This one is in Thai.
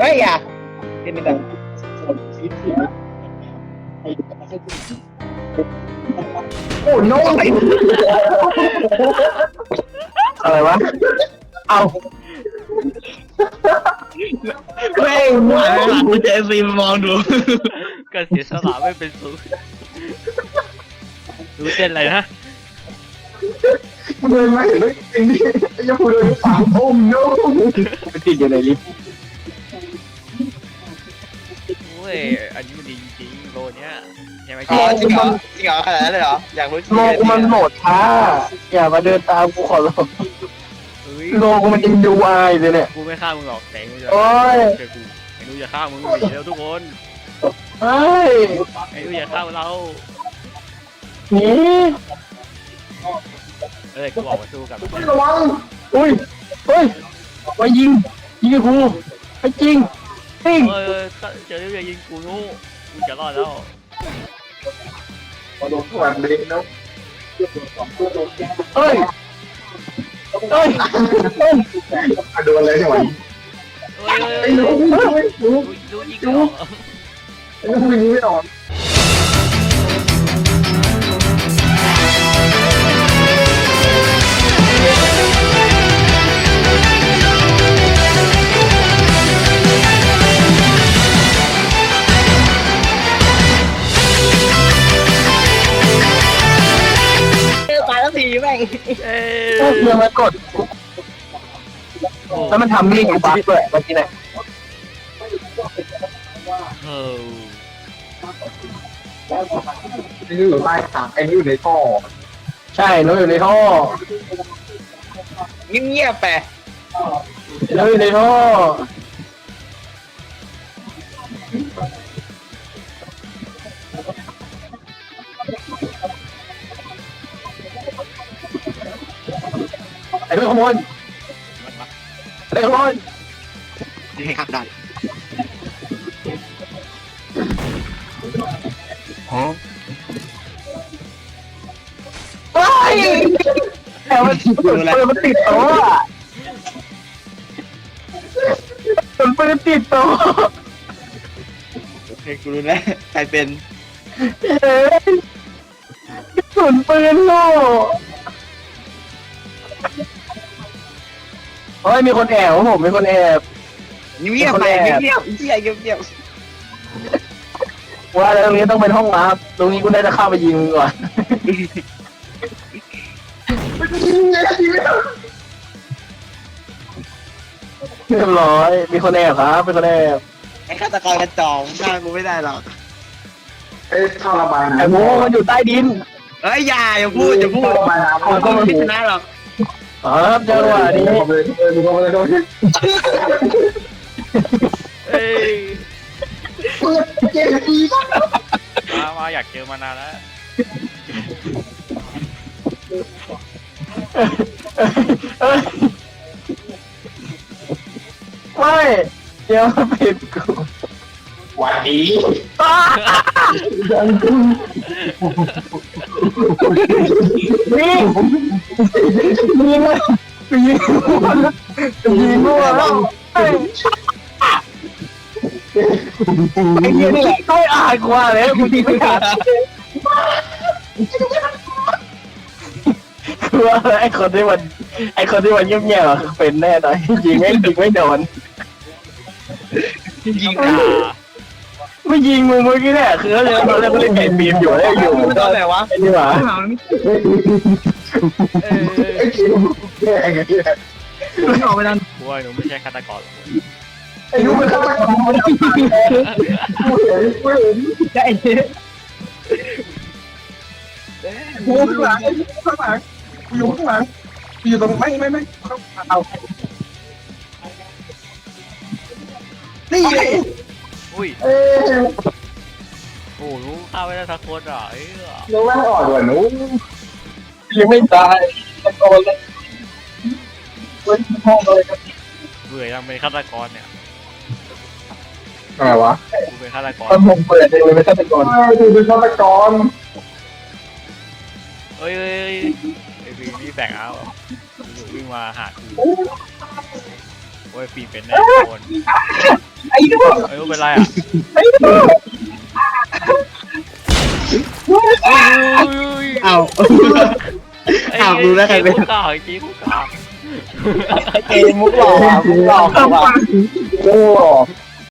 เฮ้ยอย่าเล่นไม่ได้โอ้โน้อะไรวะ เอาแม่งหลังกูเจอซีมองดูก็เสียสละไม่เป็นสุขดูเต้นอะไรนะเดินมาเห็นเลยจริงดิยังพูดเลยสามโอ้โน้ไปติดอยู่ในลิฟต์เว้ย อันนี้มันดีจริงๆโลเนี้ยใช่ไหมอ๋อเจ๊จริงเหรอจริงเหรอขนาดนั้นเลยเหรออยากรู้จริงโลกูมันโหลดช้าอย่ามาเดินตามกูขอร้องเฮ้ยโลกูมันยังดูอายเลยเนี่ย กูไม่ฆ่ามึงหรอกแต่มึงจะโอ้ยเจอกูไอ้หนูอย่าฆ่ามึงหนีแล้วทุกคนเฮ้ยไอ้หนูอย่าฆ่าเราหนีเอ้ยกูออกมาสู้กับมัน ระวังอุ้ยเฮ้ยมายิงยิงกับกูไปจริงจริง เอ้ยเอ้ยเจอเรื่องยิงกูนู้กูจะรอดแล้วโดนหวังเด็กนะเฮ้ยเฮ้ยเฮ้ยโดนอะไรใช่ไหมเอ้ยเอ้ยไอ้เอ้ยหนูไอ้หนูดูดูยิงกูเหรอไอ้หนูยิงไม่ออก ทีแม่งเอ้ยเมื่อมากด แล้วมันทำมิ่กูบั๊กด้วยเมื่อกี้เนี่ยเออนี่อยู่ใต้ถังไอ้นี่อยู่ในท่อใช่นูองอยู่ในท่อเงียบๆไปหนูอยู่ในท่อ อ้เพื่อนขโมยไอ้ขโมยให้ขับได้ไอ้แต่มันปืนมันติดโต๊ะอะมันปืนติดโต๊ะเฮ้ยกูรู้แล้วใครเป็นเฮ้ยกระสุนปืนโง่ เฮ้ยมีคนแอบผมมีคนแอบเงียบๆไปเงียบๆเงียบๆเงียบว่าแล้วตรงนี้ต้องเป็นห้องลับตรงนี้กูได้จะเข้าไปยิงมึงก่อนเรียบร้อย มีคนแอบครับมีคนแอบๆไอ้ฆาตกรกระจอกฆ่ากูไม่ได้หรอกเอ้ยท่อระบายน้ำไอ้โมมันอยู่ใต้ดินเอ้ยอย่าอย่าพูดอย่าพูดท่อระบายน้ำกูต้องไม่ชนะหรอก อ๋อครับจังหวะนี้เข้าไปเลยเข้าไปเลยเข้าไปเลยเอ้ยเจ๊ดีมากมามาอยากเจอมานานแล้วเอ้ยไม่เดี๋ยวมาปิดกูหวัดดีอ้า นี่ยิงเลยยิงมั่วยิงมั่วแล้วไอ้เหี้ยนี่แหละก็อ่านกว่าเลยกูยิงไม่ทันคือว่าไอ้คนที่มันไอ้คนที่มันเงียบๆอะเป็นแน่นอนยิงไม่ยิงไม่โดนยิงด่า ไม่ยิงมึงเมื่อกี้เนี่ยคือเขาเลยตอนแรกเขาเล่นเกมบีมอยู่แล้วอยู่ไม่ต้องไหนวะไอ้นี่หว่าเอ้ยไอ้คิวแย่ไงเนี่ยไม่ออกไปนั่นกูว่าหนูไม่ใช่ฆาตกรหรอกไอ้ยูมันเข้าไปของมันกูเห็นกูเห็นได้กูข้างหลังข้างหลังกูอยู่ข้างหลังกูอยู่ตรงไม่ไม่ไม่เอานี่ไง อุ้ยเอ้ยโอ้หนูฆ่าไม่ได้สักคนอะเอ้ยน้องแม่อ่อนกว่าหนูยังไม่ตายตะโกนเลยเว้ยห้องเลยครับเบื่อยังเป็นฆาตกรเนี่ยอะไรวะกูเป็นฆาตกรตอนผมเปิดเลยไม่ใช่ตะโกนดูเป็นฆาตกรเอ้ยเอ้ยเอ้ยไอ้ฟีนี่แบ่งเอาอยู่วิ่งมาหากูโอ้ยฟีเป็นแน่คน ไอ้ดูไอ้รู้เป็นไรอะไอ้ดูเอาอ้าวรู้แล้วใครเป็นกูกล่าวจริงกูกล่าวเกมมุกหลอกมุกหลอกว่ะโอ้